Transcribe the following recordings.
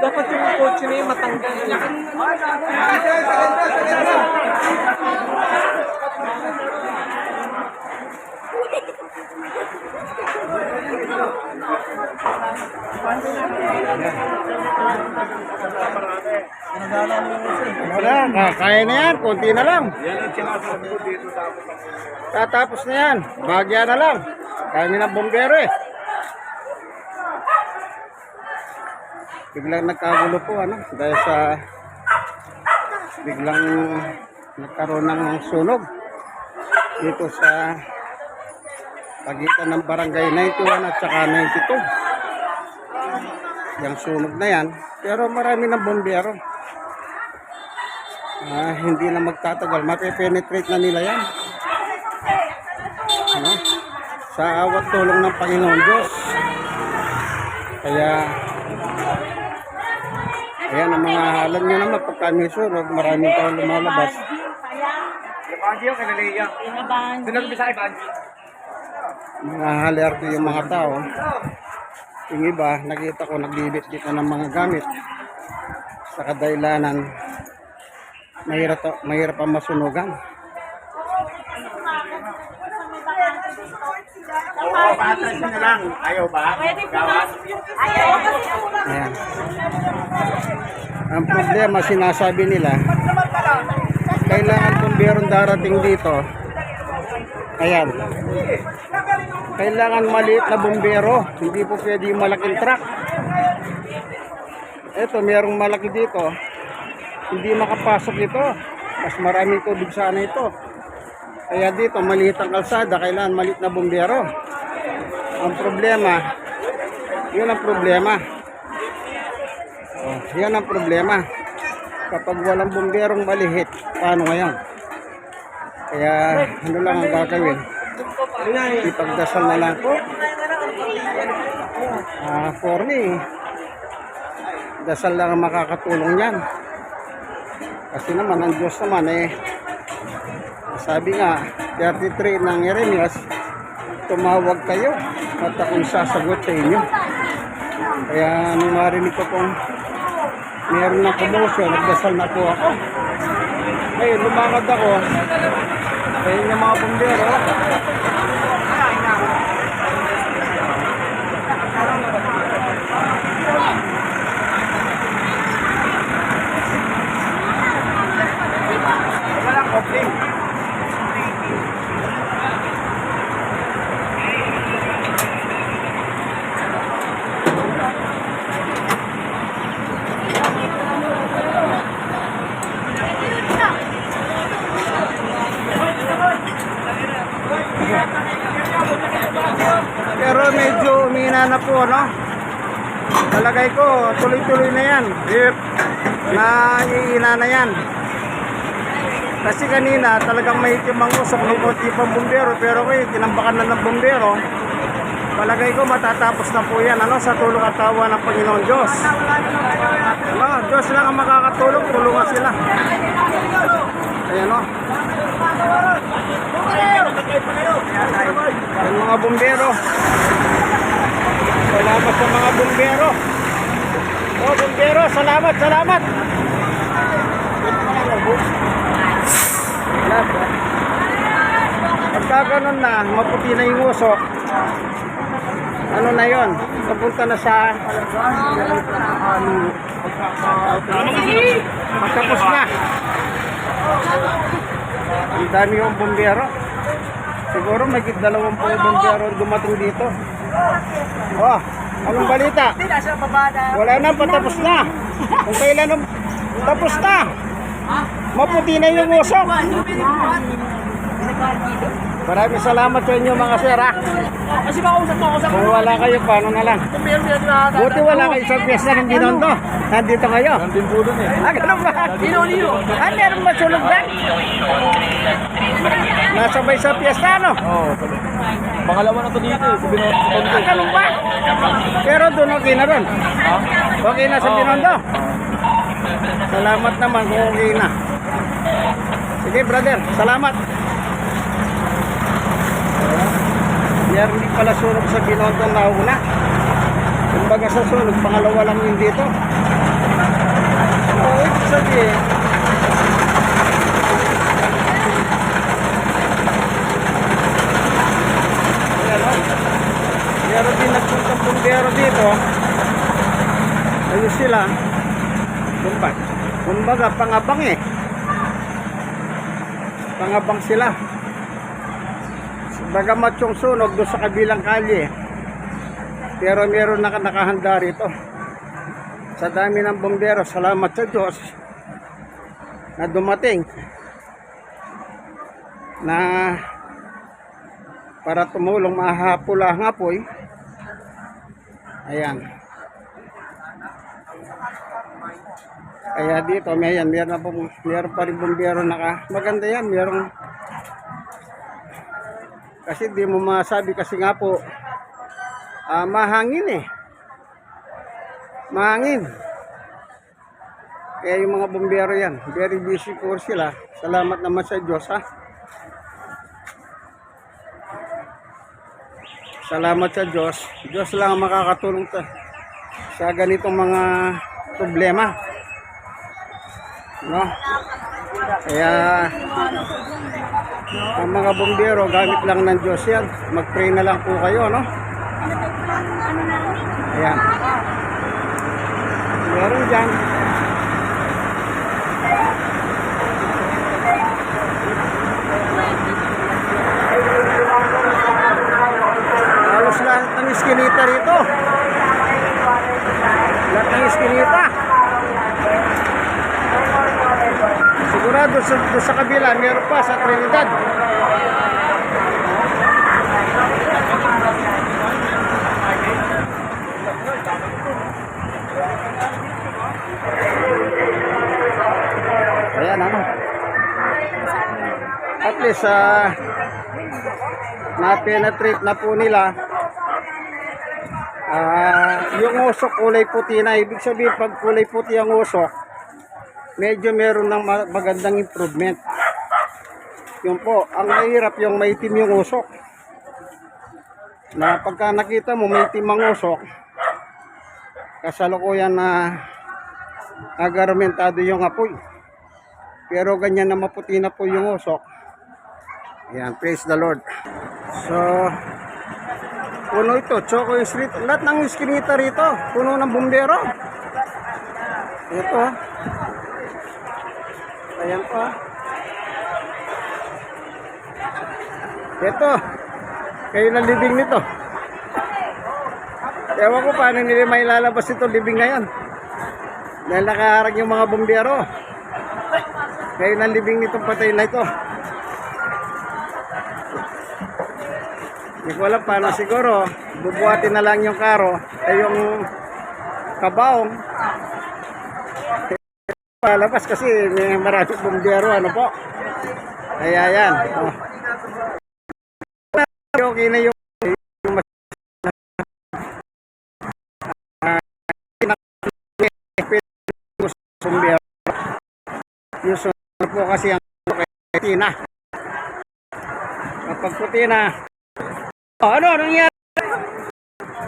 Dapat yung kotse na yung matanggal. Wala, ka- kaya na yan. Kunti na lang. Tatapos na yan. Bagya na lang. Kami ng bombero eh. Biglang nagkagulo po ano dahil sa biglang nagkaroon ng sunog dito sa pagitan ng barangay 91 at saka 92 yung sunog na yan pero marami ng bombero Ah, hindi na magtatagal. Mape-penetrate na nila yan. Ano? Sa awat tulong ng Panginoon Diyos. Kaya, ayan ang mga, alam nyo naman, pagka may sunog, maraming tao lumalabas. Banji yung kanaliya. Sinag sa kay Banji. Mga halerto yung mga tao. Yung iba, nakita ko nagbibit dito ng mga gamit. Sa kadailanan, mahirap, mahirap ang masunugan. Oo, patras na lang. Ayaw ba? Gawas? Ayan. Ang problema, sinasabi nila, kailangan bumbero darating dito. Ayan. Kailangan maliit na bumbero. Hindi po pwede yung malaking truck. Ito, mayroong malaki dito. Hindi makapasok ito. Mas maraming tubig sana ito. Kaya dito, maliit ang kalsada. Kailangan maliit na bumbero. Ang problema, yun ang problema. Oh, yan ang problema. Kapag walang bomberong malihit, paano ngayon? Kaya ano lang ang gagawin? Ipagdasal na lang po. Ah, for me, dasal lang ang makakatulong yan. Kasi naman, ang Diyos naman eh, sabi nga, 33 ng Jeremias, tumawag kayo at ako'y sasagot sa inyo. Kaya nung marinig ko pong meron ng commotion, nagdasal na po ako. Ngayon, lumakad ako. Ayun yung mga bumbero. Walang Pero medyo umina na po, no? Talagay ko, tuloy-tuloy na yan. Yep. Na iina na yan. Kasi kanina, talagang may timang usok ng konti pang bumbero. Pero ngayon, tinambakan na ng bumbero. Palagay ko, matatapos na po yan, ano? Sa tulong at tawa ng Panginoon Diyos. Ano? Diyos lang ang makakatulong, tulungan sila. Ayan, no? Yung mga bumbero. Salamat sa mga bumbero. Oh, bumbero, salamat, salamat. Pagka na, maputi na yung usok, ano na yon? Papunta na sa Magtapos na. Ang dami yung bumbero. Siguro may dalawang po bumbero dumating dito. Oh, anong balita? Wala na, patapos na. Kung kailan ang tapos na. Maputi na yung usok. Maraming salamat sa inyo mga sir ha. Kasi makausap mo ako sa Kung wala kayo, paano na lang? kumbero na Buti wala kayo sa piyesta ng Binondo. Nandito kayo. Nandun po dun eh. Ah, ganun ba? Nino. Ah, meron ba sunog doon? Nasabay sa piyesta, no? Oo. Pangalawa na to dito eh. Sa Binondo. Ah, ganun ba? Pero doon okay na ron. Okay na sa Binondo. Salamat naman kung okay na. Sige, brother. Salamat. Meron din pala sunog sa Binondo na una. Kumbaga sa sunog, pangalawa lang yun dito. Oo, ibig sabihin, Ayan, oh. Meron din nagpuntang bumbero dito. Ayun sila. Kumbaga, kumbaga pangabang eh. Pangabang sila. Bagamat yung sunog doon sa kabilang kalye. Pero meron na nakahanda rito. Sa dami ng bombero, salamat sa Diyos na dumating na para tumulong mahapula ang apoy. Ayan. Kaya dito, may yan, meron, pa rin bumbero naka, maganda yan, meron, kasi di mo masabi kasi nga po, ah, mahangin eh. Mahangin. Kaya yung mga bumbero yan, very busy po sila. Salamat naman sa Diyos ha. Salamat sa Diyos. Diyos lang ang makakatulong sa ganitong mga problema. No? Kaya ang mga bumbero, gamit lang ng Diyos yan. Mag-pray na lang po kayo, no? Ayan. Meron dyan. Halos lahat ng iskinita rito. Lahat ng iskinita. Sigurado sa, sa kabila, meron pa sa Trinidad. Ayan ano. At least ah na-penetrate na po nila ah yung usok kulay puti na ibig sabihin pag kulay puti ang usok medyo meron ng ma- magandang improvement yun po ang mahirap yung maitim yung usok na pagka nakita mo maitim ang usok kasalukuyan na agarmentado yung apoy pero ganyan na maputi na po yung usok Ayan, praise the Lord. So, puno ito, Choco Street. Lahat ng iskinita rito, puno ng bumbero. Ito. Ayan po. Ito. Kayo ng libing nito. Ewan ko paano nila may lalabas ito libing na yan. Dahil nakaharang yung mga bumbero. Kayo ng libing nitong patay na ito. Hindi ko alam paano siguro. Bubuhatin na lang yung karo. Ay yung kabaong. Palabas kasi may maraming bumbero. Ano po? Kaya yan. Oh. Okay na yung bumbero. Yung sunod po kasi ang puti na. Kapag puti na, Oh, ano? Ano nangyari?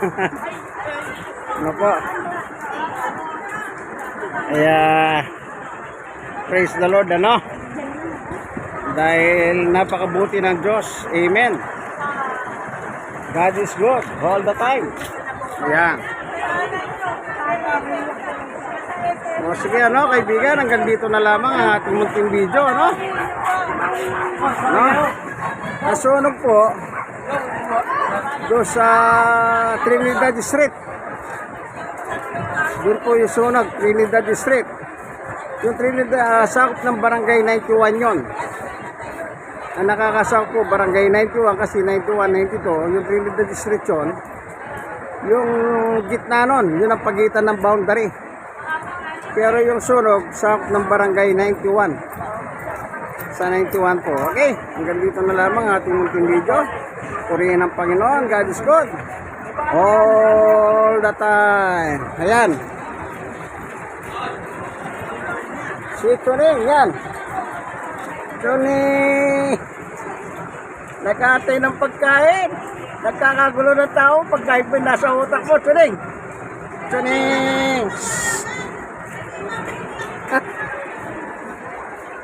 ano po? Kaya, praise the Lord, ano? Dahil napakabuti ng Diyos. Amen. God is good all the time. Ayan. O sige, ano, kaibigan, hanggang dito na lamang ang ating munting video, ano? No? Nasunog po, doon sa Trinidad District. Doon po yung sunog, Trinidad District. Yung Trinidad, ah, sakop ng Barangay 91 yon. Ang nakakasakop po, Barangay 91 kasi 91, 92, yung Trinidad District yon. Yung gitna nun, yun ang pagitan ng boundary. Pero yung sunog, sakop ng Barangay 91 sa 91 po. Okay, hanggang dito na lamang ating munting video. Purihin ang Panginoon. God is good. All the time. Ayan. Si Tuning, yan. Tuning. Nagkatay ng pagkain. Nagkakagulo ng tao. Pagkain pa nasa utak mo, Tuning. Tuning.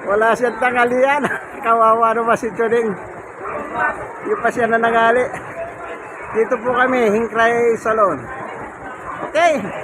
Wala siyang tangalian. Kawawa naman si Chuning. Hindi pa siya nanangali. Dito po kami, Hingkray Salon. Okay.